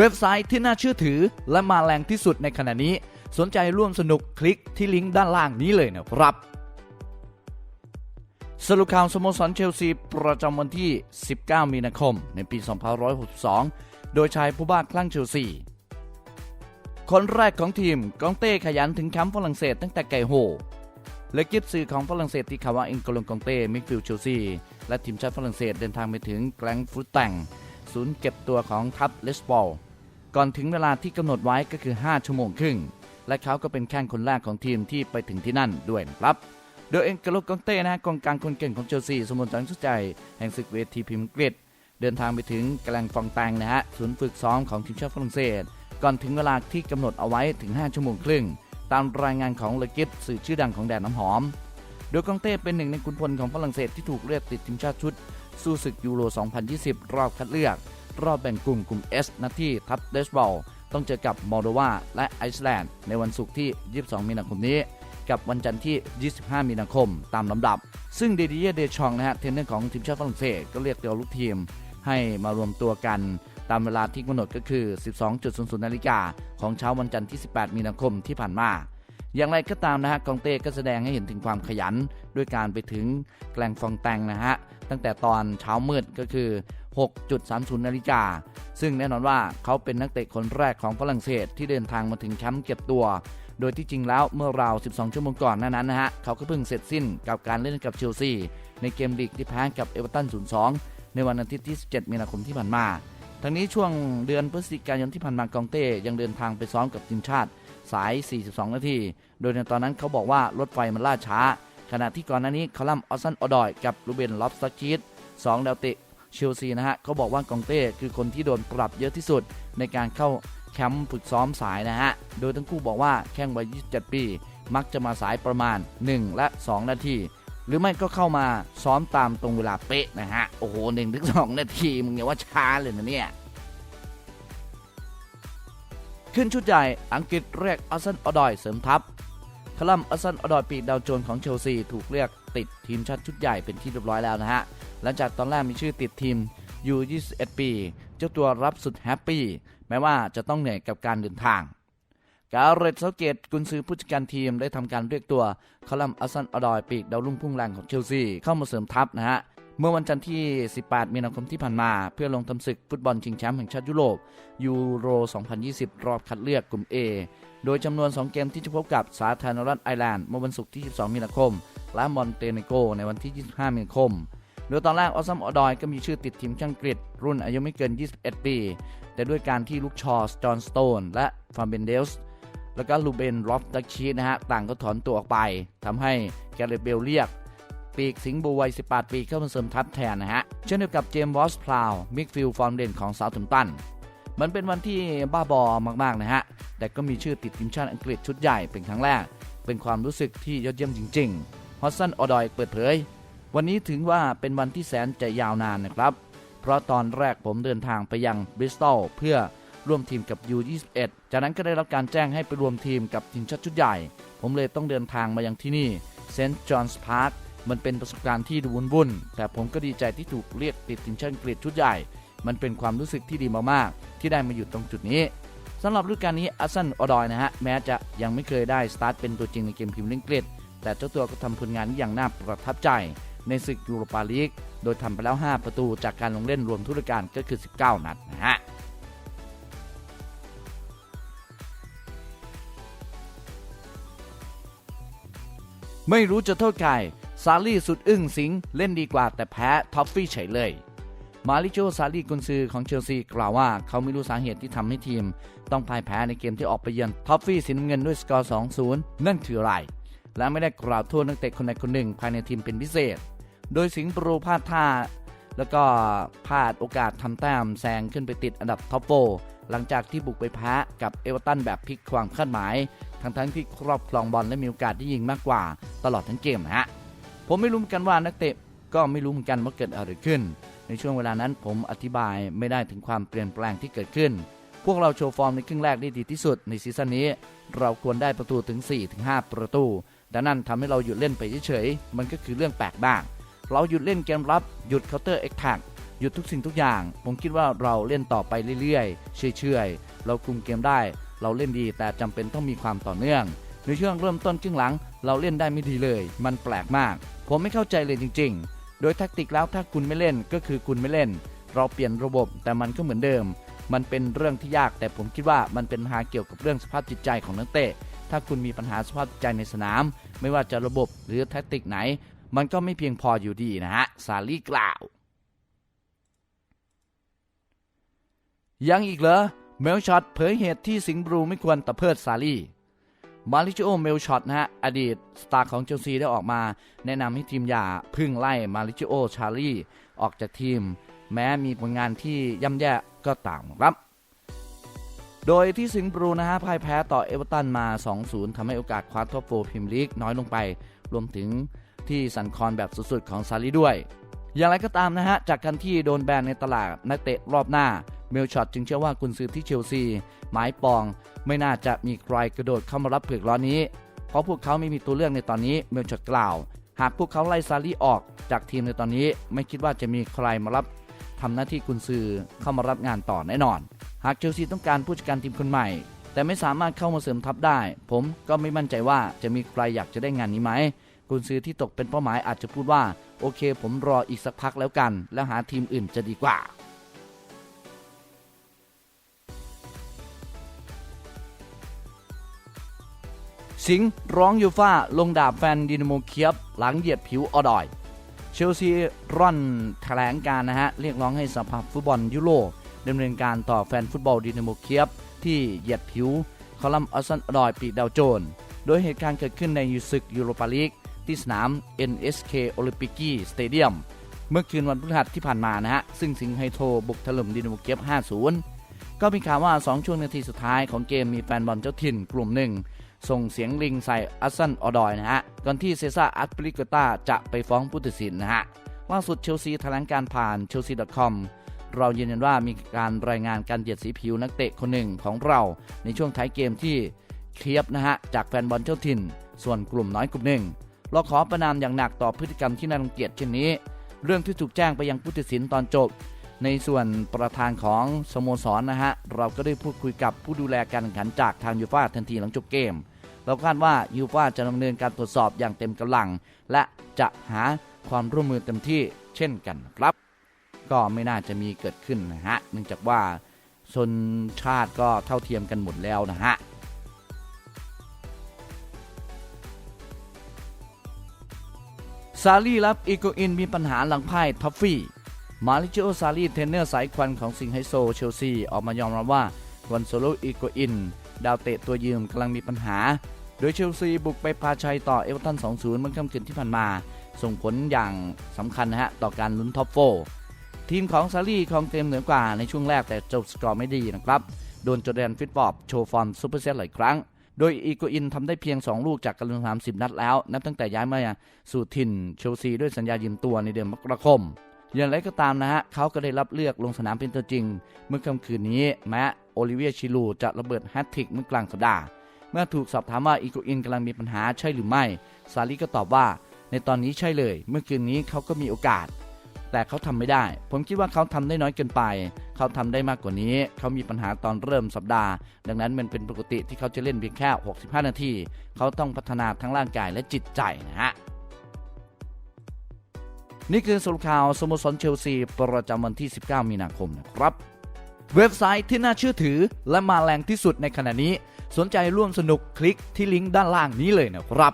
เว็บไซต์ที่น่าเชื่อถือ และมาแรงที่สุดในขณะนี้ สนใจร่วมสนุกคลิกที่ลิงก์ด้านล่างนี้เลยนะครับ สรุปข่าวสโมสรเชลซีประจำวันที่ 19 มีนาคม ในปี 2562 โดยชายผู้บ้าคลั่งเชลซีคนแรกของทีมกองเต้ขยันถึงแคมป์ฝรั่งเศสตั้งแต่ไก่โหและกิฟสื่อของฝรั่งเศสที่ข่าว่าเอ็นโกลงกองเต้มิฟิลเชลซีและทีมชาติฝรั่งเศสเดินทางไปถึงแกลงฟุตแตงศูนย์เก็บตัวของทัพเลสบอล ก่อนถึงเวลาที่กำหนดไว้ก็คือ 5 ชั่วโมงครึ่ง และเขาก็เป็นแข้งคนแรกของทีมที่ไปถึงที่นั่นด้วยนะครับ โดยเอ็นโกลกองเต้นะฮะกองกลางคนเก่งของเชลซีสโมสรชุดใจ แห่งศึกเวทีพรีมียร์ลีกเดินทางไปถึงแกลงฟองแตงนะฮะศูนย์ฝึกซ้อมของทีมชาติฝรั่งเศส ก่อนถึงเวลาที่กำหนดเอาไว้ถึง 5 ชั่วโมงครึ่ง ตามรายงานของเลกิฟสื่อชื่อดังของแดนน้ำหอม โดยกองเต้เป็นหนึ่งในขุนพลของฝรั่งเศสที่ถูกเรียกติดทีมชาติชุด สู้ศึกยูโร 2020 รอบคัดเลือก รอบแบ่งกลุ่มกลุ่ม S นัดที่ทัพเดสบอลต้องเจอกับมอลโดวาและไอซ์แลนด์ในวันศุกร์ที่ 22 มีนาคมนี้ กับวันจันทร์ที่ 25 มีนาคมตามลำดับ ซึ่งเดดิเยเดชองนะฮะเทรนเนอร์ของทีมชาติฝรั่งเศสก็เรียกเดียวลูกทีมให้มารวมตัวกันตามเวลาที่กำหนดก็คือ 12.00 นาฬิกาของเช้าวันจันทร์ที่ 18 มีนาคมที่ผ่านมา อย่างไรก็ตามนะฮะกองเต้ก็แสดงให้เห็นถึงความขยัน ด้วยการไปถึงแกลงฟองแตงนะฮะ ตั้งแต่ตอนเช้ามืดก็คือ 6.30 นาฬิกา ซึ่งแน่นอนว่าเขาเป็นนักเตะคนแรกของฝรั่งเศสที่เดินทางมาถึงแคมป์เก็บตัว โดยที่จริงแล้วเมื่อราว 12 ชั่วโมงก่อนหนานั้นนะฮะ เขาก็เพิ่งเสร็จสิ้นกับการเล่นกับเชลซี ในเกมลีกที่แพ้กับเอเวอร์ตัน 0-2 ในวันอาทิตย์ที่ 17 มีนาคมที่ผ่านมาทั้งนี้ช่วงเดือนพฤศจิกายนที่ผ่านมากองเต้ยังเดินทางไปซ้อมกับทีมชาติสาย 42 นาที โดยในตอนนั้นเขาบอกว่ารถไฟมันล่าช้า ขณะที่ก่อนหน้านี้คอลัมน์ออสซันออดอย กับลูเบนลอฟสกีดสองดาวเตะ เชลซีนะฮะเขาบอกว่ากองเต้คือคนที่โดนปรับเยอะที่สุดในการเข้าแคมป์ฝึกซ้อมสายนะฮะ โดยทั้งคู่บอกว่าแข่งวัย 27 ปี มักจะมาสายประมาณ 1 และ 2 นาที หรือไม่ก็เข้ามาซ้อมตามตรงเวลาเป๊ะนะฮะ โอ้โห1ถึง2นาทีมึงอย่าว่าช้าเลยนะเนี่ย ขึ้นชุดใหญ่อังกฤษเรียกอัสซันอดอยเสริมทัพ คลัมอัสซันอดอยปีกดาวโจนของเชลซีถูกเรียกติดทีมชาติชุดใหญ่เป็นที่เรียบร้อยแล้วนะฮะ หลังจากตอนแรกมีชื่อติดทีมอยู่ 21 ปี เจ้าตัวรับสุดแฮปปี้ แม้ว่าจะต้องเหนื่อยกับการเดินทาง การเรตเซาเกตกุนซือผู้จัดการทีมได้ทำการเรียกตัวคลัมอัสซันอดอยปีกดาวรุ่งพุ่งแรงของเชลซีเข้ามาเสริมทัพนะฮะเมื่อวันจันทร์ที่ 18 มีนาคมที่ผ่านมา เพื่อลงทำศึกฟุตบอลชิงแชมป์แห่งชาติยุโรปยูโร 2020 รอบคัดเลือกกลุ่ม A โดยจำนวน 2 เกมที่จะพบกับสาธารณรัฐไอร์แลนด์เมื่อวันศุกร์ที่22มีนาคม และมอนเตเนโกในวันที่ 25 มีนาคม โดยตอนแรกออซัมออดอยก็มีชื่อติดทีมชาติอังกฤษ รุ่นอายุไม่เกิน 21 ปี แต่ด้วยการที่ลูกชอสจอห์นสโตน และฟาร์เบนเดลส์แล้วก็ลูเบนลอฟตักชีนะฮะต่างก็ถอนตัวออกไปทำให้แกเรตเบลเรียกปีกสิงห์บูวัย 18 ปีเข้ามาเสริมทัพแทนนะฮะ เช่นเดียวกับเจมส์วอสพลาวมิกฟิลฟอร์มเด่นของซาท์ทัมป์ตัน มันเป็นวันที่บ้าบอมากๆนะฮะ แต่ก็มีชื่อติดทีมชาติอังกฤษชุดใหญ่เป็นครั้งแรก เป็นความรู้สึกที่ยอดเยี่ยมจริงๆ ฮอสซันออดอยเปิดเผย วันนี้ถึงว่าเป็นวันที่แสนจะยาวนานนะครับ เพราะตอนแรกผมเดินทางไปยังบริสตอลเพื่อร่วมทีมกับ U21 จากนั้นก็ได้รับการแจ้งให้ไปรวมทีมกับทีมชาติชุดใหญ่ ผมเลยต้องเดินทางมายังที่นี่เซนต์จอห์นส์พาร์คมันเป็นประสบการณ์ที่ดูวุ่นๆ แต่ผมก็ดีใจที่ถูกเรียกติดทีมชาติอังกฤษชุดใหญ่ มันเป็นความรู้สึกที่ดีมากๆ ที่ได้มาอยู่ตรงจุดนี้สำหรับฤดูกาลนี้อัสซันอดอยนะฮะแม้จะยังไม่เคยได้สตาร์ทเป็นตัวจริงในเกมพรีเมียร์ลีกอังกฤษแต่เจ้าตัวก็ทำผลงานอย่างน่าประทับใจในศึกยูโรปาลีก โดยทำไปแล้ว 5 ประตูจากการลงเล่นรวมทุกฤดูกาลก็คือ 19 นัดนะฮะไม่รู้จะโทษใครซาลี่สุดอึ้งสิง เล่นดีกว่าแต่แพ้ท็อฟฟี่เฉยเลย มาริโจซาลีกุนซือของเชลซีกล่าวว่าเขาไม่รู้สาเหตุที่ทำให้ทีม ต้องพ่ายแพ้ในเกมที่ออกไปเยือนท็อฟฟี่สีน้ำเงินด้วยสกอร์ 2-0 นั่นคืออะไร และไม่ได้กล่าวโทษนักเตะคนใดคนหนึ่งภายในทีมเป็นพิเศษ โดยสิงห์ปรูพลาดท่า แล้วก็พลาดโอกาสทำแต้มแซงขึ้นไปติดอันดับท็อปโฟหลังจากที่บุกไปแพ้กับเอเวอร์ตันแบบพลิกความคาดหมาย ทั้งทั้งที่ครอบครองบอลและมีโอกาสที่ยิงมากกว่า ตลอดทั้งเกมนะฮะผมไม่รู้เหมือนกันว่านักเตะก็ไม่รู้เหมือนกันว่าเกิดอะไรขึ้น ในช่วงเวลานั้นผมอธิบายไม่ได้ถึงความเปลี่ยนแปลงที่เกิดขึ้น พวกเราโชว์ฟอร์มในครึ่งแรกได้ดีที่สุดในซีซั่นนี้ เราควรได้ประตูถึง 4-5 ประตูดังนั้นทำให้เราหยุดเล่นไปเฉยๆ มันก็คือเรื่องแปลกบ้าง เราหยุดเล่นเกมรับ หยุดเคาน์เตอร์เอ็กแท็กหยุดทุกสิ่งทุกอย่าง ผมคิดว่าเราเล่นต่อไปเรื่อยๆ เชื่อยๆ เราคุมเกมได้ เราเล่นดีแต่จำเป็นต้องมีความต่อเนื่อง ในช่วงเริ่มต้นครึ่งหลัง เราเล่นได้ไม่ดีเลย มันแปลกมาก ผมไม่เข้าใจเลยจริง ๆ โดยแทคติกแล้วถ้าคุณไม่เล่นก็คือคุณไม่เล่น เราเปลี่ยนระบบแต่มันก็เหมือนเดิม มันเป็นเรื่องที่ยากแต่ผมคิดว่ามันเป็นหาเกี่ยวกับเรื่องสภาพจิตใจของนักเตะ ถ้าคุณมีปัญหาสภาพจิตใจในสนาม ไม่ว่าจะระบบหรือแทคติกไหน มันก็ไม่เพียงพออยู่ดีนะฮะซาลีกล่าว ยังอีกเหรอเมลช็อตเผยเหตุที่สิงห์บลูไม่ควรตะเพิดซาลี มาริจิโอเมลช็อตนะฮะ อดีตสตาร์ของเชลซีได้ออกมา แนะนำให้ทีมอย่าพึ่งไล่มาริจิโอชาลีออกจากทีม แม้มีผลงานที่ย่ำแย่ก็ตามครับ โดยที่สิงห์บลูนะฮะพ่ายแพ้ต่อเอเวอร์ตันมา 2-0ทำให้โอกาสคว้าท็อปโฟร์พรีเมียร์ลีกน้อยลงไป รวมถึงที่สันคอนแบบสุดๆของซาลีด้วย อย่างไรก็ตามนะฮะ จากการที่โดนแบนในตลาดนักเตะรอบหน้า เมลช็อตจึงเชื่อว่ากุนซือที่เชลซีหมายปอง ไม่น่าจะมีใครกระโดดเข้ามารับเผือกร้อนนี้ เพราะพวกเขาไม่มีตัวเลือกในตอนนี้เมลช็อตกล่าว หากพวกเขาไล่ซาลีออกจากทีมในตอนนี้ ไม่คิดว่าจะมีใครมารับทำหน้าที่กุนซือเข้ามารับงานต่อแน่นอน หากเชลซีต้องการผู้จัดการทีมคนใหม่ แต่ไม่สามารถเข้ามาเสริมทัพได้ ผมก็ไม่มั่นใจว่าจะมีใครอยากจะได้งานนี้ไหมกุนซือที่ตกเป็นเป้าหมายอาจจะพูดว่า โอเค ผมรออีกสักพักแล้วกัน แล้วหาทีมอื่นจะดีกว่า สิงห์ร้องยูฟ่าลงดาบแฟนดินาโมเคียบ หลังเหยียบผิวอดอย เชลซีร่อนแถลงการนะฮะ เรียกร้องให้สภาฟุตบอลยุโรปดำเนินการต่อแฟนฟุตบอลดินาโมเคียบ ที่เหยียดผิว คอลัมน์ออสันอดอยปีดาวโจน โดยเหตุการณ์เกิดขึ้นในยูซึกยูโรปาลีกที่สนาม NSK โอลิมปิกีสเตเดียมเมื่อคืนวันพฤหัสที่ผ่านมานะฮะ ซึ่งสิงห์ไฮโทบุกถล่มดินาโมเคียบ 5-0 ก็มีข่าวว่า 2 ช่วงนาทีสุดท้ายของเกมมีแฟนบอลเจ้าถิ่นกลุ่มหนึ่ง ส่งเสียงลิงใส่อัสซันออดอยนะฮะ ก่อนที่เซซ่าอัตปริกตาจะไปฟ้องผู้ตัดสินนะฮะ ล่าสุดเชลซีแถลงการผ่าน chelsea.com เรายืนยันว่ามีการรายงานการเหยียดสีผิวนักเตะคนหนึ่งของเราในช่วงท้ายเกมที่เคลียบนะฮะ จากแฟนบอลเจ้าถิ่น ส่วนกลุ่มน้อยกลุ่มหนึ่ง เราขอประนามอย่างหนักต่อพฤติกรรมที่น่ารังเกียจเช่นนี้ เรื่องที่ถูกแจ้งไปยังผู้ตัดสินตอนจบ ในส่วนประธานของสโมสรนะฮะ เราก็ได้พูดคุยกับผู้ดูแลการแข่งขันจากทางยูฟ่าทันทีหลังจบเกม เราคาดว่ายูฟ่าจะดำเนินการตรวจสอบอย่างเต็มกำลัง และจะหาความร่วมมือเต็มที่เช่นกันครับ ก็ไม่น่าจะมีเกิดขึ้นนะฮะเนื่องจากว่าชนชาติก็เท่าเทียมกันหมดแล้วนะฮะซาลีรับอีโกอินมีปัญหาหลังพ่ายท็อฟฟี่ มาริจิโอซาลีเทรนเนอร์สายควันของสิงไฮโซเชลซีออกมายอมรับว่าวันโซโลอีโกอิน ดาวเตะตัวยืมกำลังมีปัญหา โดยเชลซีบุกไปพาชัยต่อเอเวอร์ตัน 2-0 เมื่อค่ำคืนที่ผ่านมา ส่งผลอย่างสำคัญนะฮะ ต่อการลุ้นท็อปโฟร์ทีมของซาลีครองเกมเหนือกว่าในช่วงแรกแต่จบสกอร์ไม่ดีนะครับ โดนจอแดนฟิตบอบโชว์ฟอร์มซูเปอร์เซตหลายครั้ง โดยอีโกอินทำได้เพียง 2 ลูกจากการลงสนาม10นัดแล้ว นับตั้งแต่ย้ายมาสู่ถิ่นเชลซีด้วยสัญญายืมตัวในเดือนมกราคม อย่างไรก็ตามนะฮะเขาก็ได้รับเลือกลงสนามเป็นตัวจริง เมื่อค่ำคืนนี้แม้โอลิเวียชิลูจะระเบิดแฮตทริกเมื่อกลางสัปดาห์ เมื่อถูกสอบถามว่าอีโกอินกำลังมีปัญหาใช่หรือไม่ ซาลีก็ตอบว่า ในตอนนี้ใช่เลย เมื่อคืนนี้เขาก็มีโอกาส แต่เขาทำไม่ได้ ผมคิดว่าเขาทำได้น้อยเกินไป เขาทำได้มากกว่านี้ เขามีปัญหาตอนเริ่มสัปดาห์ ดังนั้นมันเป็นปกติที่เขาจะเล่นเพียงแค่ 65 นาที เขาต้องพัฒนาทั้งร่างกายและจิตใจนะฮะ นี่คือสรุปข่าวสโมสรเชลซีประจำวันที่ 19 มีนาคมนะครับ เว็บไซต์ที่น่าเชื่อถือและมาแรงที่สุดในขณะนี้ สนใจร่วมสนุกคลิกที่ลิงก์ด้านล่างนี้เลยนะครับ